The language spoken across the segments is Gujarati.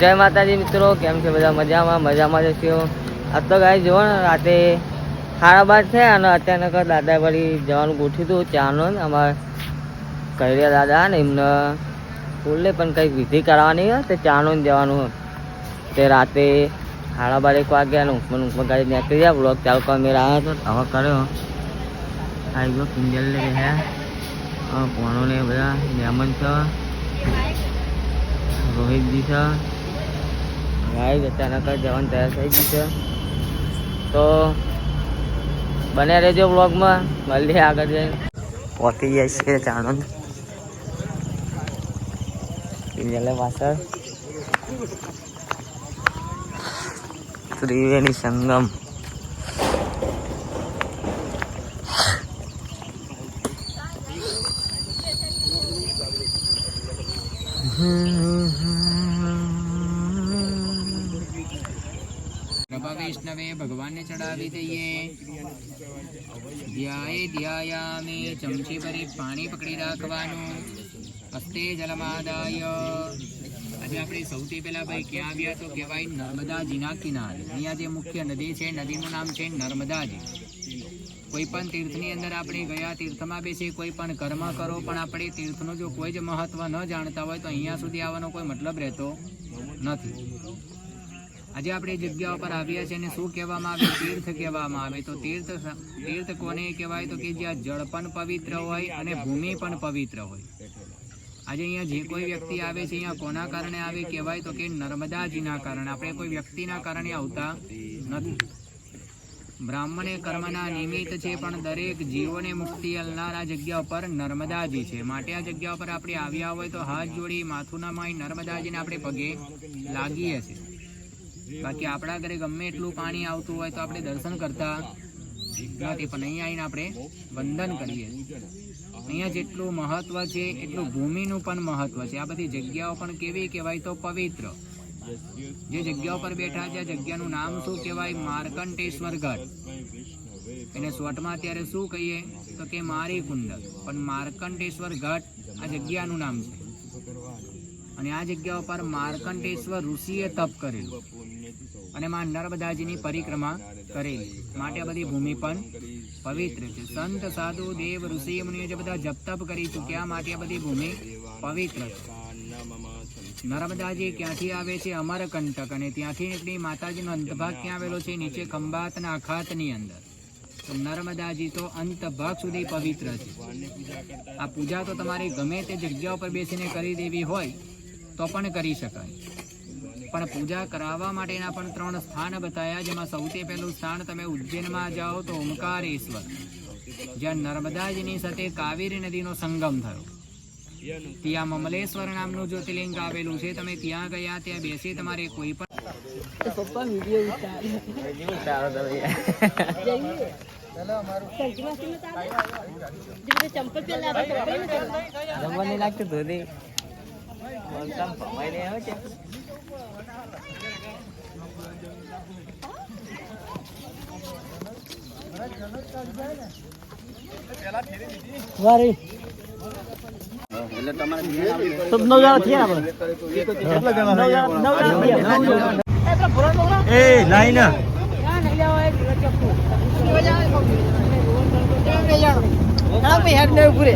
જય માતાજી મિત્રો, કેમ છે બધા મજામાં? મજામાં જ છો. આ તો ગાય જુઓ ને, રાતે સાડા બાર છે અને અચાનક દાદા વળી જવાનું ગોઠવ્યું હતું ચાનો ને, અમારે કૈરિયા દાદા ને, એમને બોલે પણ કંઈક વિધિ કરાવવાની તે ચાનો ને જવાનું તે રાતે સાડા બાર એક વાગ્યાનું પણ ઉપર ગાડી નીકળી જાય બ્લોક ચાલુ કરવા મેળ આવ્યો હતો હવે કર્યો. આવી ગયો કિંજલ લે હે પોણો ને બધા મહેમાન છે રોહિતજી છે. ભાઈ અચાનક જ જવાનું તૈયાર થઈ ગયું છે. તો બને રહેજો બ્લોગમાં મળીએ આગળ જઈને. પહોંચી જાય છે ચાણંદ કિંજલે પાછળ. ત્રિવેણી સંગમ. વૈષ્ણવે ભગવાનને ચડાવી દઈએ. ધ્યાય, ધ્યાયામે ચમચી ભરી પાણી પકડી રાખવાનું. હસ્તે જલમાદાય. આજે આપણે સૌથી પહેલા ભાઈ ક્યાં આવ્યા તો કહેવાય નર્મદાજીના કિનારે. અહીંયા જે મુખ્ય નદી છે, નદીનું નામ છે નર્મદાજી. કોઈ પણ તીર્થની અંદર આપણે ગયા, તીર્થમાં બેસી કોઈ પણ કર્મ કરો, પણ આપણે તીર્થનું જો કોઈ જ મહત્વ ન જાણતા હોય તો અહીંયા સુધી આવવાનો કોઈ મતલબ રહેતો નથી. આજે આપણે જગ્યા પર આવ્યા છે અને શું કહેવામાં આવે? તીર્થ કહેવામાં આવે. તો તીર્થ તીર્થ કોને કહેવાય? તો કે જ્યાં જળ પણ પવિત્ર હોય અને ભૂમિ પણ પવિત્ર હોય. આજે અહીંયા જે કોઈ વ્યક્તિ આવે છે, અહીંયા કોના કારણે આવે કહેવાય? તો કે નર્મદાજીના કારણે. આપણે કોઈ વ્યક્તિના કારણે આવતા નથી. બ્રાહ્મણે કર્મના નિમિત્ત છે પણ દરેક જીવોને મુક્તિ અલનાર જગ્યા ઉપર નર્મદાજી છે. માટે આ જગ્યા ઉપર આપણે આવ્યા હોય તો હાથ જોડી માથું ના માય નર્મદાજીને આપણે પગે લાગીએ છીએ. બાકી આપણા ઘરે ગમે એટલું પાણી આવતું હોય તો આપણે દર્શન કરતા નથી, પણ અહીંયા આવીને આપણે વંદન કરીએ અહીંયા જેટલું મહત્વ છે, એટલું ભૂમિનું પણ મહત્વ છે. આ બધી જગ્યાઓ પણ કેવી કહેવાય તો પવિત્ર. જે જગ્યા ઉપર બેઠા છે, જગ્યાનું નામ શું કહેવાય? માર્કંટેશ્વર એને શોર્ટમાં અત્યારે શું કહીએ? તો કે મારી કુંડ પણ માર્કંટેશ્વર આ જગ્યાનું નામ છે. અને આ જગ્યા ઉપર માર્કંટેશ્વર ઋષિએ તપ કરેલું. અને માં નર્મદાજીની પરિક્રમા કરેલી. માટે આ બધી ભૂમિ પણ પવિત્ર છે. સંત સાધુ દેવ ઋષિ મુનિઓ જે બધા જપ તપ કરી ચૂક્યા, માટે બધી ભૂમિ પવિત્ર છે. નર્મદાજી ક્યાંથી આવે છે અમરકંટક અને ત્યાંથી નીકળી માતાજીનો અંતભાગ ક્યાં આવેલો છે? નીચે ખંભાતના અખાતની અંદર. તો નર્મદાજી તો અંતભાગ સુધી પવિત્ર છે. આ પૂજા તો તમારે ગમે તે જગ્યા ઉપર બેસીને કરી દેવી હોય, તો પણ કરી શકાય. પણ પૂજા કરાવવા માટેના પણ ત્રણ સ્થાન બતાવ્યા જેમાં સૌથી પહેલું સ્થાન તમે ઉજ્જૈનમાં જાઓ તો ઓમકારેશ્વર. જ્યાં નર્મદાજીની સાથે કાવેરી નદીનો સંગમ થયો. ત્યાં મમલેશ્વર નામનું જ્યોતિર્લિંગ આવેલું છે, તમે ત્યાં ગયા, ત્યાં બેસી તમારે કોઈ પણ લાગતું ધોધી વારી. તો નવ જણા થયા આપણે. એ લાઈ ના હેડ ને. પૂરે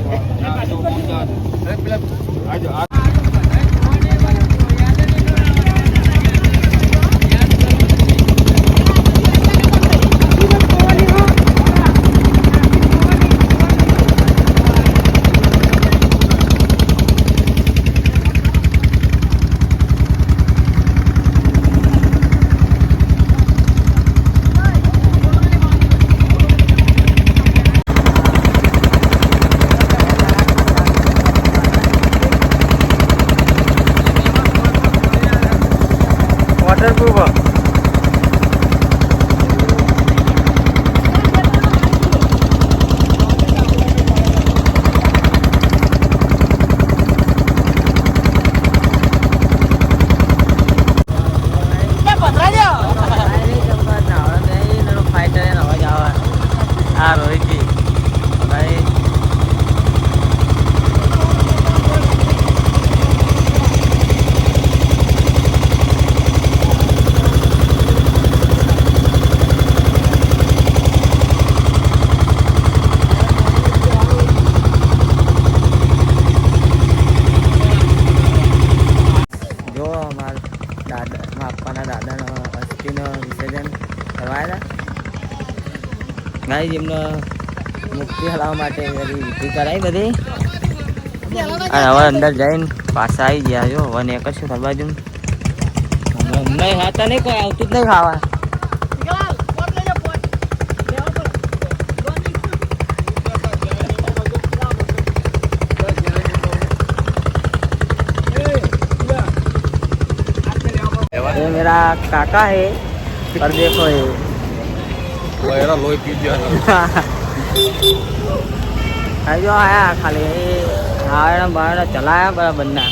Це бува. મારા દાદાનો અસ્થિનું વિસર્જન કરવાયેલા ગાઈઝ એમનો મુક્તિ હલાવવા માટે બધી વિધિ કરાવી બધી હવે અંદર જઈને પાછા આવી ગયા જો હવે ને કરશું કરવા જમ હમણાં હતા નહીં કોઈ આવતું જ નહીં ખાવા. काका है और देखो ये लोई पी लिया जो आया खाली हारण बारण चलाया बड़ा बंदा